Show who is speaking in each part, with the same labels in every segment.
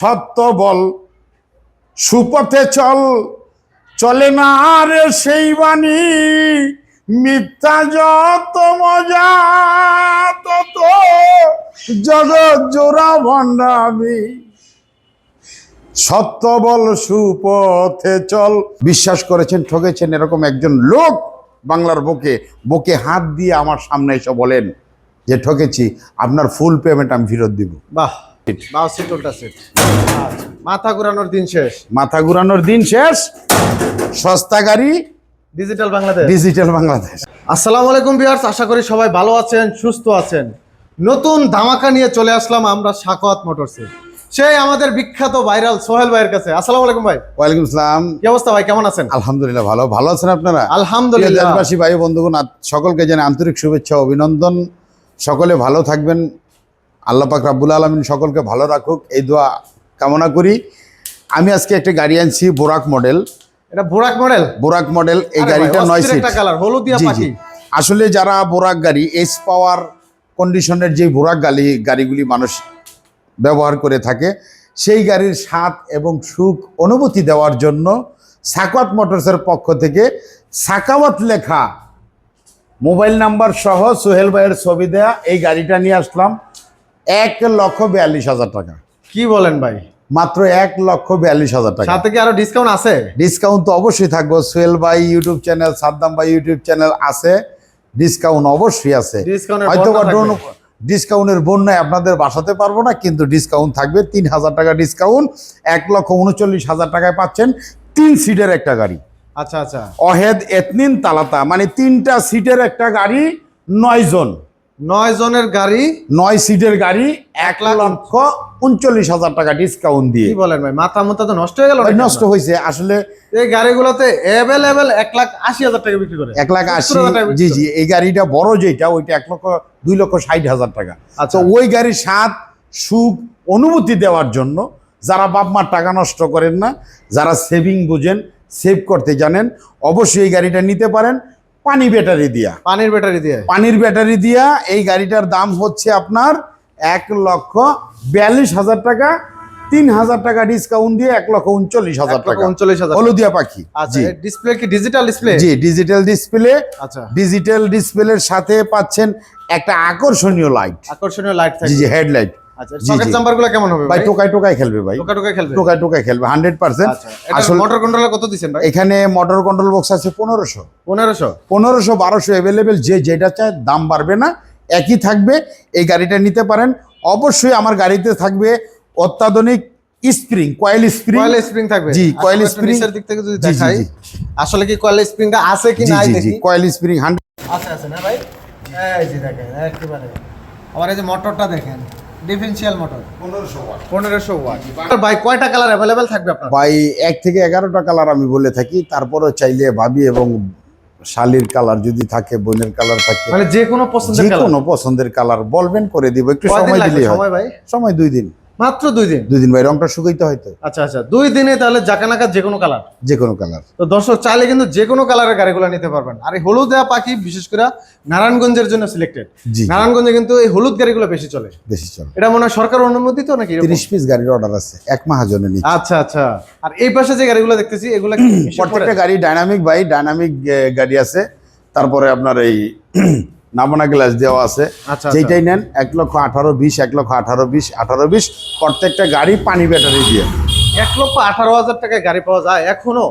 Speaker 1: সত্য বল, সুপথে চল। চলে না আর সেই বাণী, মিথ্যা যত মজা, তত জগৎ জোড়া ভণ্ডামি সত্য বল, সুপথে চল। বিশ্বাস করেছেন ঠকেছেন এরকম একজন লোক বাংলার বুকে বুকে হাত দিয়ে আমার সামনে এসে বলেন যে ঠকেছি আপনার ফুল পেমেন্ট আমি ফেরত দিব।
Speaker 2: বাহ। বাহ সিট উল্টা সিট। মাথা ঘুরানোর দিন শেষ।
Speaker 1: মাথা ঘুরানোর দিন শেষ। সস্তা গাড়ি।
Speaker 2: ডিজিটাল বাংলাদেশ।
Speaker 1: ডিজিটাল বাংলাদেশ।
Speaker 2: আসসালামু আলাইকুম ভিউয়ার্স আশা করি সবাই ভালো আছেন সুস্থ আছেন। নতুন ধামাকা নিয়ে চলে আসলাম আমরা সাকওয়াত মোটরসে সেই আমাদের বিখ্যাত ভাইরাল সোহেল ভাইয়ের কাছে। আসসালামু আলাইকুম ভাই।
Speaker 1: ওয়ালাইকুম আসসালাম
Speaker 2: কি অবস্থা ভাই কেমন আছেন?
Speaker 1: আলহামদুলিল্লাহ ভালো। ভালো আছেন আপনারা?
Speaker 2: আলহামদুলিল্লাহ।
Speaker 1: দেশবাসী ভাই বন্ধুগণ সকলকে জানে আন্তরিক শুভেচ্ছা অভিনন্দন। সকলে ভালো থাকবেন। আল্লাহ পাক রাব্বুল আলমিন সকলকে ভালো রাখুক এই দোয়া কামনা করি। আমি আজকে একটা গাড়ি আনছি বোরাক মডেল।
Speaker 2: এটা বোরাক মডেল?
Speaker 1: বোরাক মডেল এই গাড়িটা নয় সিট
Speaker 2: কালার হলুদিয়া পাখি।
Speaker 1: আসলে যারা বোরাক গাড়ি এস পাওয়ার কন্ডিশনের যে বোরাক গাড়ি গাড়িগুলি মানুষ ব্যবহার করে থাকে সেই গাড়ির স্বাদ এবং সুখ অনুভূতি দেওয়ার জন্য সাকাওয়াত মোটরসের পক্ষ থেকে সাকাওয়াত লেখা মোবাইল নাম্বার সহ সোহেল ভাইয়ের ছবি দেয়া এই গাড়িটা নিয়ে আসলাম। এক লক্ষ বিয়াল্লিশ হাজার টাকা।
Speaker 2: কি বলেন ভাই?
Speaker 1: মাত্র এক লক্ষ বিয়াল্লিশ হাজার টাকা।
Speaker 2: সাথে কি আরও ডিসকাউন্ট আছে?
Speaker 1: ডিসকাউন্ট তো অবশ্যই থাকব। সোহেল ভাই ইউটিউব চ্যানেল সাদ্দাম ভাই ইউটিউব চ্যানেল আছে। ডিসকাউন্ট অবশ্যই আছে।
Speaker 2: ডিসকাউন্টের
Speaker 1: হয়তো ডিসকাউন্টের বন্যায় আপনাদের বাসাতে পারব না কিন্তু ডিসকাউন্ট থাকবে। তিন হাজার টাকা ডিসকাউন্ট এক লক্ষ উনচল্লিশ হাজার টাকায় পাচ্ছেন তিন সিটের একটা গাড়ি।
Speaker 2: আচ্ছা আচ্ছা।
Speaker 1: অহেদ এতনিন তালাতা মানে তিনটা সিটের একটা গাড়ি নয় জন
Speaker 2: নয় জনের গাড়ি
Speaker 1: নয় সিটের গাড়ি এক লক্ষ উনচল্লিশ হাজার টাকা ডিসকাউন্ট দিয়ে।
Speaker 2: কি বলেন ভাই? মাথা মুথা তো নষ্ট হয়ে গেল
Speaker 1: নষ্ট হয়েছে। আসলে
Speaker 2: এই গাড়িগুলোতে অ্যাভেলেবেল এক লাখ আশি হাজার টাকা বিক্রি করে।
Speaker 1: এক লাখ আশি জি জি এই গাড়িটা বড় যেটা ওইটা এক লক্ষ দুই লক্ষ ষাট হাজার টাকা।
Speaker 2: আচ্ছা।
Speaker 1: ওই গাড়ির স্বাদ সুখ অনুভূতি দেওয়ার জন্য যারা বাপ মার টাকা নষ্ট করেন না যারা সেভিং বুঝেন সেভ করতে জানেন অবশ্যই এই গাড়িটা নিতে পারেন। পানি ব্যাটারি দিয়া।
Speaker 2: পানির ব্যাটারি দিয়ে।
Speaker 1: পানির ব্যাটারি দিয়া এই গাড়িটার দাম হচ্ছে আপনার এক লক্ষ বিয়াল্লিশ হাজার টাকা তিন হাজার টাকা ডিসকাউন্ট দিয়ে এক লক্ষ উনচল্লিশ হাজার টাকা।
Speaker 2: উনচল্লিশ হাজার
Speaker 1: হলুদিয়া পাখি।
Speaker 2: আচ্ছা
Speaker 1: জি।
Speaker 2: ডিসপ্লে কি ডিজিটাল ডিসপ্লে
Speaker 1: জি ডিজিটাল ডিসপ্লে
Speaker 2: আচ্ছা।
Speaker 1: ডিজিটাল ডিসপ্লের সাথে পাচ্ছেন একটা আকর্ষণীয় লাইট
Speaker 2: আকর্ষণীয় লাইট
Speaker 1: জি হেডলাইট
Speaker 2: আচ্ছা সকেট কেমন হবে
Speaker 1: ভাই টোকায় খেলবে ভাই।
Speaker 2: টোকা টোকা খেলবে?
Speaker 1: টোকায় টোকায় খেলবে হান্ড্রেড পার্সেন্ট
Speaker 2: আচ্ছা
Speaker 1: আসলে
Speaker 2: মোটর কন্ট্রোলার কত দিবেন ভাই?
Speaker 1: এখানে মোটর কন্ট্রোল বক্স আছে পনেরোশো।
Speaker 2: পনেরোশো?
Speaker 1: পনেরোশো বারোশো অ্যাভেলেবেল যে যেটা চায় দাম বাড়বে না একই থাকবে এই গাড়িটা নিতে পারেন। অবশ্যই আমার গাড়িতে থাকবে অত্যাধুনিক spring coil spring
Speaker 2: coil spring থাকবে।
Speaker 1: জি,
Speaker 2: আচ্ছা, আমরা
Speaker 1: spring-
Speaker 2: নিচের দিক থেকে যদি দেখাই আসলে কি কয়েল স্প্রিংটা আছে কি নাই দেখি?
Speaker 1: কয়েল স্প্রিং হান্ড্রেড
Speaker 2: আছে আছে না ভাই? এই যে দেখেন একেবারে। আবার এই যে মোটরটা দেখেন। Differential motor
Speaker 1: 1500
Speaker 2: watt. 1500 ওয়াট। ভাই কয়টা কালার অ্যাভেলেবেল থাকবে আপনার?
Speaker 1: ভাই এক থেকে এগারোটা কালার আমি বলে থাকি। তারপরও চাইলে ভাবি এবং শালির কালার যদি থাকে বোনের কালার থাকে।
Speaker 2: মানে যে কোনো পছন্দের
Speaker 1: যে কোনো পছন্দের কালার বলবেন করে দিব। একটু সময় দিলে হয়।
Speaker 2: সময় ভাই?
Speaker 1: সময় দুই দিন।
Speaker 2: মাত্র দুই দিন?
Speaker 1: দুই দিন ভাই রংটা শুকাইতে হয়তো
Speaker 2: আচ্ছা আচ্ছা দুই দিনে তাহলে জাকানাকা যে কোনো কালার?
Speaker 1: যে কোনো কালার।
Speaker 2: তো দর্শক চাইলে কিন্তু যে কোনো কালারের গাড়িগুলো নিতে পারবেন। আর এই হলুদ দেওয়া পাখি বিশেষ করে নারায়ণগঞ্জের জন্য সিলেক্টেড
Speaker 1: জি
Speaker 2: নারায়ণগঞ্জে কিন্তু এই হলুদ গাড়িগুলো বেশি চলে।
Speaker 1: বেশি চলে।
Speaker 2: এটা মনে হয় সরকার অনুমোদিত নাকি?
Speaker 1: তিরিশ পিস গাড়ির অর্ডার আছে এক মাহাজনে নি
Speaker 2: আচ্ছা আচ্ছা। আর এই পাশে যে গাড়িগুলো দেখতেছি এগুলো
Speaker 1: প্রত্যেকটা গাড়ি ডাইনামিক বাই ডাইনামিক গাড়ি আছে। তারপরে আপনার এই নামনা গ্লাস দেওয়া আছে।
Speaker 2: আচ্ছা,
Speaker 1: যেটাই নেন এক লক্ষ আঠারো বিশ এক লক্ষ আঠারো বিশ আঠারো বিশ প্রত্যেকটা গাড়ি পানি ব্যাটারি দিয়ে।
Speaker 2: এক লক্ষ আঠারো হাজার টাকায় গাড়ি পাওয়া যায় এখনও?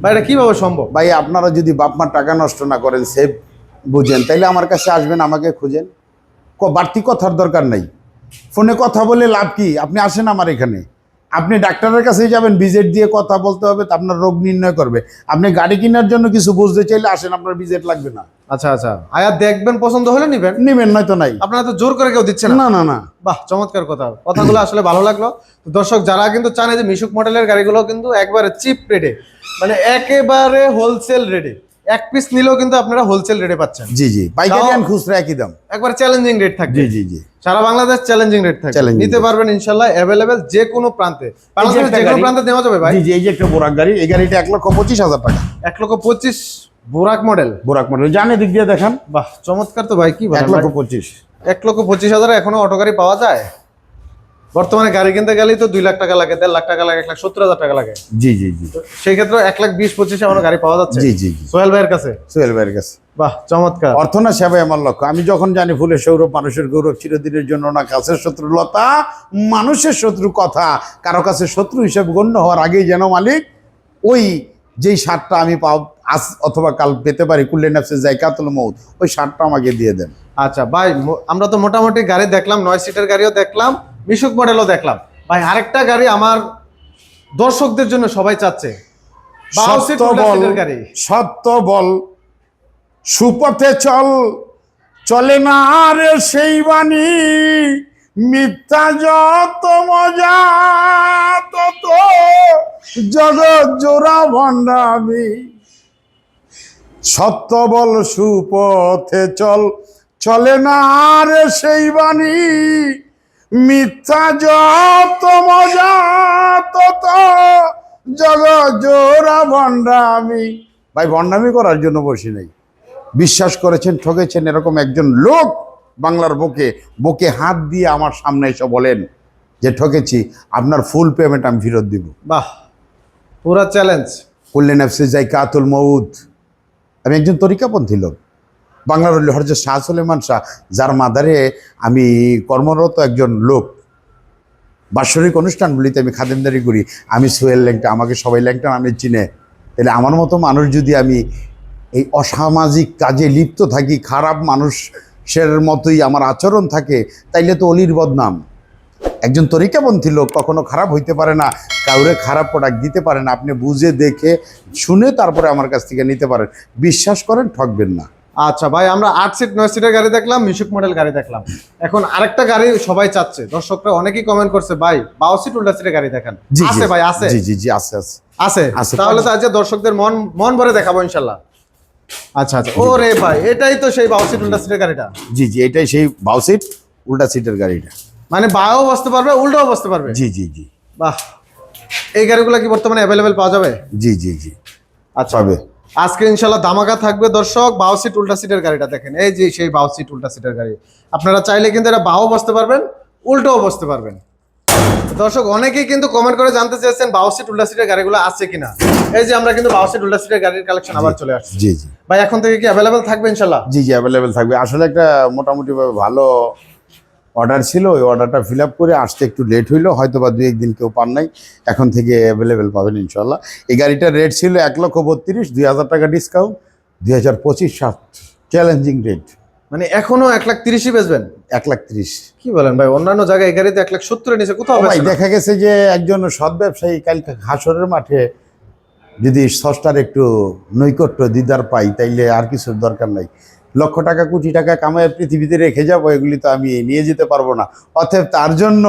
Speaker 2: বা এটা কীভাবে সম্ভব?
Speaker 1: ভাই আপনারা যদি বাপ মার টাকা নষ্ট না করেন সেভ বুঝেন। তাইলে আমার কাছে আসবেন আমাকে খুঁজেন। বাড়তি কথার দরকার নাই। ফোনে কথা বলে লাভ কি? আপনি আসেন আমার এখানে। আপনি ডাক্তারের কাছেই যাবেন ভিজিট দিয়ে কথা বলতে হবে তা আপনার রোগ নির্ণয় করবে। আপনি গাড়ি কেনার জন্য কিছু বুঝতে চাইলে আসেন আপনার ভিজিট লাগবে না।
Speaker 2: আচ্ছা আচ্ছা। আয়া দেখবেন পছন্দ হলে নিবেন।
Speaker 1: নেবেন নয়তো নাই।
Speaker 2: আপনারা তো জোর করে কেউ দিচ্ছে না।
Speaker 1: না না
Speaker 2: বাহ চমৎকার কথা। কথাগুলো আসলে ভালো লাগল। দর্শক যারা কিন্তু চান যে মিশুক মডেলের গাড়িগুলো কিন্তু একবারে চিপ রেটে মানে একেবারে হোলসেল রেটে এক পিস নিলেও কিন্তু আপনারা হোলসেল রেটে পাচ্ছেন।
Speaker 1: জি জি। পাইকারি
Speaker 2: তাও-
Speaker 1: খুচরা একই দাম।
Speaker 2: একবার চ্যালেঞ্জিং রেট থাকবে।
Speaker 1: জি জি জি।
Speaker 2: সারা বাংলাদেশ চ্যালেঞ্জিং রেট থাকবে। নিতে পারবেন ইনশাল্লাহ অ্যাভেলেবেল যে কোনো প্রান্তে। বাংলাদেশের যে কোনো প্রান্তে নেওয়া যাবে ভাই।
Speaker 1: জি জি এই যে একটা বোরাক গাড়ি এই গাড়িটা এক লক্ষ পঁচিশ হাজার টাকা।
Speaker 2: এক লক্ষ পঁচিশ বোরাক মডেল?
Speaker 1: বোরাক মডেল। জানে দিক দিয়ে দেখান।
Speaker 2: বাহ চমৎকার তো ভাই কি
Speaker 1: এক লক্ষ পঁচিশ।
Speaker 2: এক লক্ষ পঁচিশ হাজার এখনও অটো গাড়ি পাওয়া যায়? বর্তমানে গাড়ি কিনতে গেলেই তো দুই লাখ টাকা লাগে দেড় লাখ টাকা লাগে এক লাখ সত্তর হাজার টাকা লাগে।
Speaker 1: জি জি জি।
Speaker 2: সেই ক্ষেত্রে এক লাখ বিশ পঁচিশে আমার গাড়ি পাওয়া যাচ্ছে?
Speaker 1: জি জি জি।
Speaker 2: সোহেল ভাইয়ের কাছে?
Speaker 1: সোহেল ভাইয়ের কাছে।
Speaker 2: বাহ চমৎকার।
Speaker 1: অর্থ না সেবাই আমার লক্ষ্য। আমি যখন জানি ফুলের সৌরভ মানুষের গৌরব চিরদিনের জন্য না কাছের শত্রু লতা মানুষের শত্রু কথা। কারও কাছে শত্রু হিসেবে গণ্য হওয়ার আগেই যেন মালিক ওই যেই সারটা আমি আজ অথবা কাল পেতে পারি কুল্লে নাফসে জায়কাতুল মৌত ওই শার্টটা আমাকে দিয়ে দেন।
Speaker 2: আচ্ছা ভাই আমরা তো মোটামুটি গাড়ি দেখলাম নয় সিটের গাড়িও দেখলাম মিশুক মডেলও দেখলাম। ভাই আরেকটা গাড়ি আমার দর্শকদের জন্য সবাই চাচ্ছে।
Speaker 1: সত্য বল
Speaker 2: গাড়ি।
Speaker 1: সত্য বল সুপথে চল চলে না আর সেই বাণী মিথ্যা যত মজা তত জগৎ জোড়া ভণ্ডামি। সত্য বল সুপথে চল চলে না আর সেই বাণী। মিথ্যা যত মজা তত জগৎ জোড়া ভণ্ডামি। ভাই ভণ্ডামি করার জন্য বসি নাই। বিশ্বাস করেছেন ঠকেছেন এরকম একজন লোক বাংলার বুকে বুকে হাত দিয়ে আমার সামনে এসে বলেন যে ঠকেছি আপনার ফুল পেমেন্ট আমি ফেরত দিব।
Speaker 2: বাহ পুরা চ্যালেঞ্জ
Speaker 1: কল্যাণ এফসে যাই কাতুল মৌদ আমি একজন তরিকাপন্থী লোক। বাংলার হরজ শাহ সুলেমান শাহ, যার মাদারে আমি কর্মরত একজন লোক। বাৎসরিক অনুষ্ঠানগুলিতে আমি খাদেমদারি করি, আমি সোহেল ল্যাংটা, আমাকে সবাই ল্যাংটা নামে চিনে। তাহলে আমার মতো মানুষ যদি আমি এই অসামাজিক কাজে লিপ্ত থাকি, খারাপ মানুষের মতোই আমার আচরণ থাকে, তাইলে তো অলির বদনাম। একজন তরিকাপন্থী লোক কখনো খারাপ হইতে পারে না কাউরে খারাপ প্রোডাক্ট দিতে পারে না আপনি বুঝে দেখে শুনে তারপরে আমার কাছ থেকে নিতে পারেন। বিশ্বাস করেন ঠকবেন না।
Speaker 2: আচ্ছা ভাই আমরা আট সিট নয় সিটের গাড়ি দেখলাম মিশুক মডেল গাড়ি দেখলাম। এখন আরেকটা গাড়ি সবাই চাচ্ছে। দর্শকরা অনেকেই কমেন্ট করছে ভাই বারো সিট উল্টা সিটের গাড়ি দেখান। আছে ভাই আছে?
Speaker 1: জি জি জি আছে আছে।
Speaker 2: আছে। তাহলে তো আজকে দর্শকদের মন মন ভরে দেখাবো ইনশাল্লাহ। আচ্ছা আচ্ছা। ও রে ভাই এটাই তো সেই বারো সিট উল্টা সিটের গাড়িটা।
Speaker 1: জি জি এটাই সেই বাউ সিট উল্টা সিটের গাড়িটা।
Speaker 2: মানে বাও বসতে পারবে উল্টাও বসতে পারবে?
Speaker 1: জি জি জি।
Speaker 2: বাহ। এই গাড়িগুলো কি বর্তমানে অ্যাভেলেবেল পাওয়া যাবে?
Speaker 1: জি জি জি।
Speaker 2: আচ্ছা।
Speaker 1: পাবে।
Speaker 2: আজকে ইনশাল্লাহ ধামাকা থাকবে দর্শক। বাউ সিট উল্টা সিটের গাড়িটা দেখেন। এই যে সেই বাউ সিট উল্টা সিটের গাড়ি। আপনারা চাইলে কিন্তু এটা বাও বসতে পারবেন উল্টোও বসতে পারবেন। দর্শক অনেকেই কিন্তু কমেন্ট করে জানতে চেয়েছেন বাউ সিট উল্টা সিটের গাড়িগুলো আছে কিনা। এই যে আমরা কিন্তু বাউ সিট উল্টা সিটের গাড়ির কালেকশন আবার চলে আসছি।
Speaker 1: জি জি।
Speaker 2: ভাই এখন থেকে কি অ্যাভেলেবেল থাকবে ইনশাল্লাহ
Speaker 1: জি জি অ্যাভেলেবেল থাকবে। আসলে একটা মোটামুটিভাবে ভালো অর্ডার ছিল ওই অর্ডারটা ফিল করে আসতে একটু লেট হইল হয়তো বা দু একদিন কেউ পান নাই। এখন থেকে অ্যাভেলেবেল পাবেন ইনশাল্লাহ এই গাড়িটার রেট ছিল এক লক্ষ বত্রিশ দুই হাজার টাকা ডিসকাউন্ট দুই হাজার পঁচিশ সাত। চ্যালেঞ্জিং রেট
Speaker 2: মানে এখনও এক লাখ তিরিশই বেচবেন?
Speaker 1: এক লাখ তিরিশ।
Speaker 2: কি বলেন ভাই অন্যান্য জায়গায় এই গাড়িতে এক লাখ সত্তরের নিচে কোথাও
Speaker 1: ভাই দেখা গেছে যে একজন সৎ ব্যবসায়ী কালকে হাসরের মাঠে যদি সস্তার একটু নৈকট্য দিদার পাই তাইলে আর কিছুর দরকার নাই। লক্ষ টাকা কোটি টাকা কামায় পৃথিবীতে রেখে যাব এগুলি তো আমি নিয়ে যেতে পারব না। অতএব তার জন্য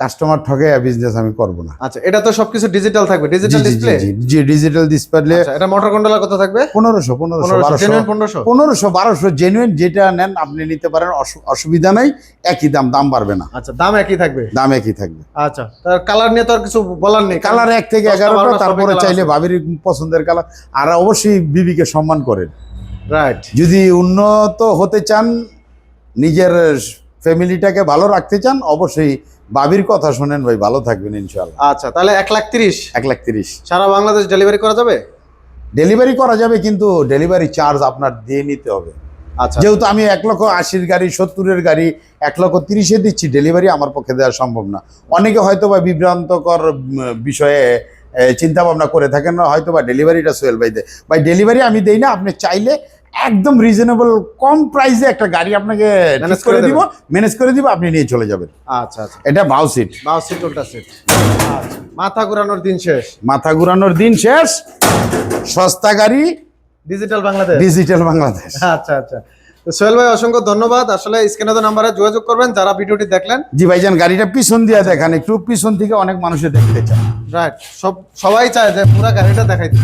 Speaker 1: কাস্টমার ঠকে বিজনেস আমি করব না।
Speaker 2: আচ্ছা এটা তো সবকিছু ডিজিটাল থাকবে ডিজিটাল ডিসপ্লে
Speaker 1: জি জি ডিজিটাল ডিসপ্লে
Speaker 2: আচ্ছা এটা মোটর কন্ট্রোলার কত থাকবে?
Speaker 1: পনেরোশো পনেরোশো
Speaker 2: পনেরোশো
Speaker 1: বারোশো।
Speaker 2: জেনুইন পনেরোশো?
Speaker 1: পনেরোশো বারোশো জেনুইন যেটা নেন আপনি নিতে পারেন অসুবিধা নাই একই দাম দাম বাড়বে না।
Speaker 2: আচ্ছা দাম একই থাকবে?
Speaker 1: দাম একই থাকবে।
Speaker 2: আচ্ছা তার কালার নিয়ে তো আর কিছু বলার নেই।
Speaker 1: কালার এক থেকে
Speaker 2: দশটা,
Speaker 1: এগারোটা
Speaker 2: বারোটা সবই
Speaker 1: তারপরে চাইলে। ভাবির পছন্দের কালার আর অবশ্যই বিবিকে সম্মান করেন।
Speaker 2: রাইট
Speaker 1: যদি উন্নত হতে চান নিজের ফ্যামিলিটাকে ভালো রাখতে চান অবশ্যই বাবির কথা শোনেন ভাই ভালো থাকবেন ইনশাল্লাহ
Speaker 2: আচ্ছা তাহলে এক লাখ তিরিশ।
Speaker 1: এক লাখ তিরিশ।
Speaker 2: সারা বাংলাদেশ ডেলিভারি করা যাবে?
Speaker 1: ডেলিভারি করা যাবে কিন্তু ডেলিভারি চার্জ আপনার দিয়ে নিতে হবে।
Speaker 2: আচ্ছা।
Speaker 1: যেহেতু আমি এক লক্ষ আশির গাড়ি সত্তরের গাড়ি এক লক্ষ তিরিশে দিচ্ছি ডেলিভারি আমার পক্ষে দেওয়া সম্ভব না। অনেকে হয়তো বা বিভ্রান্তকর বিষয়ে চিন্তা ভাবনা করে থাকেন না হয়তো বা ডেলিভারিটা সোহেল ভাই দেয়। ভাই ডেলিভারি আমি দেই না আপনি চাইলে একদম রিজনেবল কম প্রাইসে একটা গাড়ি আপনাকে ম্যানেজ করে দিব ম্যানেজ করে দিব আপনি নিয়ে চলে যাবেন।
Speaker 2: আচ্ছা আচ্ছা।
Speaker 1: এটা বাউ সিট
Speaker 2: বাউ সিট উল্টা সিট আচ্ছা। মাথা ঘুরানোর দিন শেষ।
Speaker 1: মাথা ঘুরানোর দিন শেষ। সস্তা গাড়ি।
Speaker 2: ডিজিটাল বাংলাদেশ
Speaker 1: ডিজিটাল বাংলাদেশ
Speaker 2: আচ্ছা আচ্ছা। তো সোহেল ভাই অসংখ্য ধন্যবাদ। আসলে স্ক্রিনে নাম্বারে যোগাযোগ করবেন যারা ভিডিওটি দেখলেন।
Speaker 1: জি ভাইজান গাড়িটা পিছন দিয়ে দেখান একটু পিছন থেকে অনেক মানুষে দেখতে চায়।
Speaker 2: রাইট সব সবাই চায় যে পুরো গাড়িটা দেখাইতে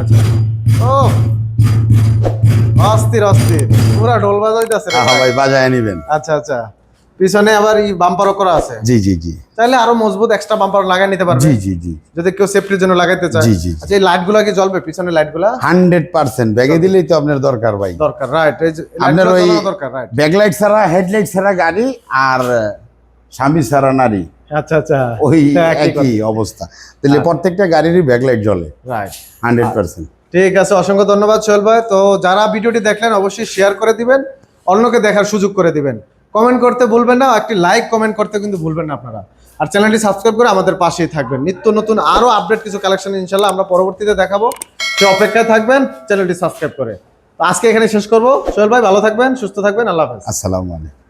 Speaker 2: আচ্ছা। ও! অস্থির অস্থির। পুরা ঢোল বাজাইতেছে
Speaker 1: হ্যাঁ
Speaker 2: ভাই।
Speaker 1: ভাই বাজায় নিবেন।
Speaker 2: আচ্ছা আচ্ছা। পিছনে আবার এই বাম্পারও করা আছে।
Speaker 1: জি জি জি।
Speaker 2: চাইলে আরও মজবুত এক্সট্রা বাম্পার লাগাই নিতে পারবে?
Speaker 1: জি জি জি।
Speaker 2: যদি কেউ সেফটির জন্য লাগাইতে চায়।
Speaker 1: জি, জি।
Speaker 2: আচ্ছা এই লাইটগুলা কি জ্বলবে? পিছনে লাইটগুলা
Speaker 1: হান্ড্রেড পার্সেন্ট। ব্যাগে দিলেই তো আপনার দরকার ভাই।
Speaker 2: দরকার রাইট এই
Speaker 1: আপনার
Speaker 2: লাইট
Speaker 1: ওই
Speaker 2: দরকার রাইট
Speaker 1: ব্যাকলাইট ছাড়া হেডলাইট ছাড়া গাড়ি আর স্বামী সারা নারী।
Speaker 2: আচ্ছা আচ্ছা।
Speaker 1: ওই
Speaker 2: একই
Speaker 1: অবস্থা। তাহলে প্রত্যেকটা গাড়িরই ব্যাকলাইট জ্বলে।
Speaker 2: Right
Speaker 1: hundred percent.
Speaker 2: ঠিক আছে, অসংখ্য ধন্যবাদ সোহেল ভাই। তো যারা ভিডিওটি দেখলেন, অবশ্যই শেয়ার করে দিবেন, অন্যকে দেখার সুযোগ করে দিবেন। কমেন্ট করতে ভুলবেন না, একটি লাইক কমেন্ট করতে কিন্তু ভুলবেন না আপনারা। আর চ্যানেলটি সাবস্ক্রাইব করে আমাদের পাশেই থাকবেন। নিত্য নতুন আরও আপডেট কিছু কালেকশন ইনশাল্লাহ আমরা পরবর্তীতে দেখাবো। সে অপেক্ষায় থাকবেন চ্যানেলটি সাবস্ক্রাইব করে। তো আজকে এখানে শেষ করব। সোহেল ভাই, ভালো থাকবেন, সুস্থ থাকবেন, আল্লাহ হাফেজ।
Speaker 1: আসসালামু আলাইকুম।